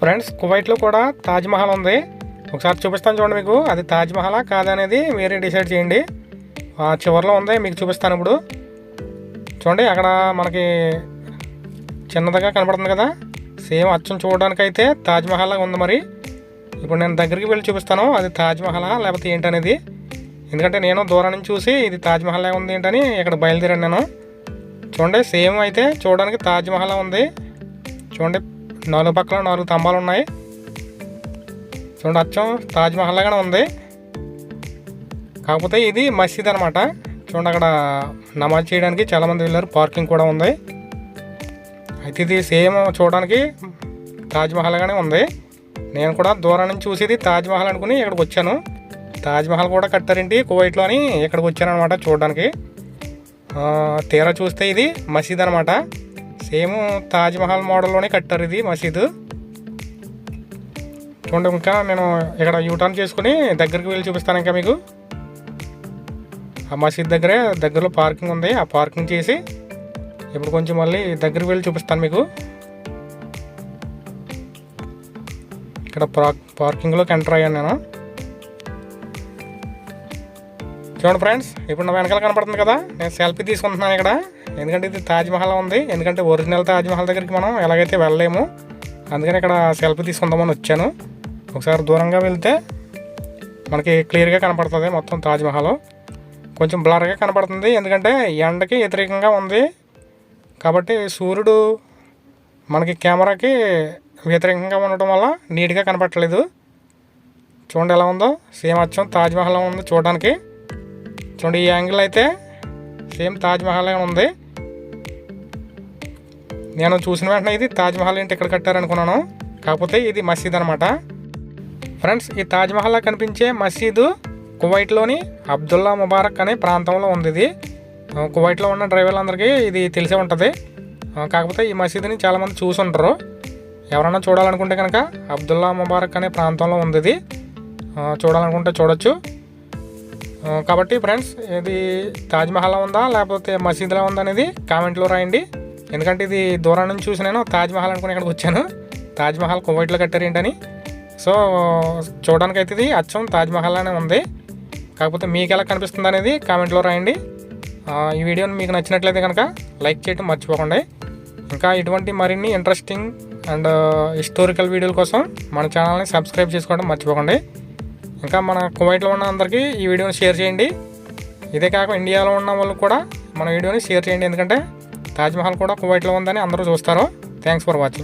Friends కువైట్లో కూడా తాజ్మహల్ ఉంది. ఒకసారి చూపిస్తాను చూడండి మీకు. అది తాజ్మహలా కాదనేది మీరే డిసైడ్ చేయండి. ఆ చివరిలో ఉంది మీకు చూపిస్తాను ఇప్పుడు. చూడండి అక్కడ మనకి చిన్నదిగా కనపడుతుంది కదా. సేమ్ అచ్చం చూడడానికి అయితే తాజ్మహల్ లాగా ఉంది మరి. ఇప్పుడు నేను దగ్గరికి వెళ్ళి చూపిస్తాను అది తాజ్మహలా లేకపోతే ఏంటనేది. ఎందుకంటే నేను దూరం నుంచి చూసి ఇది తాజ్మహల్ ఉంది ఏంటని ఇక్కడ బయలుదేరాను నేను. చూడండి సేమ్ అయితే చూడడానికి తాజ్మహల్ ఉంది. చూడండి నాలుగు పక్కల నాలుగు స్తంభాలు ఉన్నాయి. చూడండి అచ్చం తాజ్మహల్ లాగానే ఉంది. కాకపోతే ఇది మసీద్ అనమాట చూడండి అక్కడ నమాజ్ చేయడానికి చాలామంది వెళ్ళారు. పార్కింగ్ కూడా ఉంది. అయితే ఇది సేమ్ చూడడానికి తాజ్మహల్గానే ఉంది. నేను కూడా దూరం నుంచి చూసేది తాజ్మహల్ అనుకుని ఇక్కడికి వచ్చాను. తాజ్మహల్ కూడా కట్టారేంటి? కువైట్లో అని ఇక్కడికి వచ్చాను అనమాట చూడడానికి తీరా చూస్తే ఇది మసీద్ అనమాట సేమ్ తాజ్మహల్ మోడల్లోనే కట్టారు ఇది మసీదు. చూడండి ఇంకా నేను ఇక్కడ యూటర్న్ చేసుకుని దగ్గరికి వెళ్ళి చూపిస్తాను ఇంకా మీకు. ఆ మసీద్ దగ్గరే దగ్గరలో పార్కింగ్ ఉంది. ఆ పార్కింగ్ చేసి ఇప్పుడు కొంచెం మళ్ళీ దగ్గరికి వెళ్ళి చూపిస్తాను మీకు. ఇక్కడ పార్క్ పార్కింగ్లోకి ఎంటర్ అయ్యాను నేను. చూడండి ఫ్రెండ్స్ ఇప్పుడు నా వెనకాల కనపడుతుంది కదా. నేను సెల్ఫీ తీసుకుంటున్నాను ఇక్కడ. ఎందుకంటే ఇది తాజ్మహల్ ఉంది. ఎందుకంటే ఒరిజినల్ తాజ్మహల్ దగ్గరికి మనం ఎలాగైతే వెళ్ళలేము అందుకని ఇక్కడ సెల్ఫీ తీసుకుందామని వచ్చాను. ఒకసారి దూరంగా వెళ్తే మనకి క్లియర్గా కనపడుతుంది మొత్తం తాజ్మహల్ కొంచెం బ్లర్గా కనపడుతుంది ఎందుకంటే ఎండకి వ్యతిరేకంగా ఉంది. కాబట్టి సూర్యుడు మనకి కెమెరాకి వ్యతిరేకంగా ఉండటం వల్ల నీట్గా కనపడట్లేదు. చూడండి ఎలా ఉందో. సేమ్ అచ్చం తాజ్మహల్ ఉంది చూడడానికి. చూడండి ఈ యాంగిల్ అయితే సేమ్ తాజ్మహల్ ఉంది. నేను చూసిన వెంటనే ఇది తాజ్మహల్ ఏంటి ఇక్కడ కట్టారనుకున్నాను. కాకపోతే ఇది మసీద్ అనమాట ఫ్రెండ్స్ ఈ తాజ్మహల్లా కనిపించే మసీదు కువైట్లోని అబ్దుల్లా ముబారక్ అనే ప్రాంతంలో ఉంది ఇది. కువైట్లో ఉన్న డ్రైవర్లందరికీ ఇది తెలిసే ఉంటుంది. కాకపోతే ఈ మసీదుని చాలామంది చూసి ఉంటారు ఎవరైనా చూడాలనుకుంటే కనుక అబ్దుల్లా ముబారక్ అనే ప్రాంతంలో ఉంది ఇది. చూడాలనుకుంటే చూడొచ్చు. కాబట్టి ఫ్రెండ్స్ ఇది తాజ్మహల్ ఉందా లేకపోతే మసీదులో ఉందా అనేది కామెంట్లో రాయండి. ఎందుకంటే ఇది దూరం నుంచి చూసి నేను తాజ్మహల్ అనుకుని ఇక్కడికి వచ్చాను. తాజ్మహల్ కువైట్లో కట్టారు ఏంటని సో చూడడానికి అయితే ఇది అచ్చం తాజ్మహల్ అనే ఉంది. కాకపోతే మీకు ఎలా కనిపిస్తుంది అనేది కామెంట్లో రాయండి. ఈ వీడియోని మీకు నచ్చినట్లయితే కనుక లైక్ చేయడం మర్చిపోకండి. ఇంకా ఇటువంటి మరిన్ని ఇంట్రెస్టింగ్ అండ్ హిస్టారికల్ వీడియోల కోసం మన ఛానల్ని సబ్స్క్రైబ్ చేసుకోవడం మర్చిపోకండి. ఇంకా మన కువైట్లో ఉన్న అందరికీ ఈ వీడియోని షేర్ చేయండి. ఇదే కాక ఇండియాలో ఉన్న వాళ్ళు కూడా మన వీడియోని షేర్ చేయండి. ఎందుకంటే తాజ్మహల్ కూడా కువైట్లో ఉందని అందరూ చూస్తారు. Thanks for watching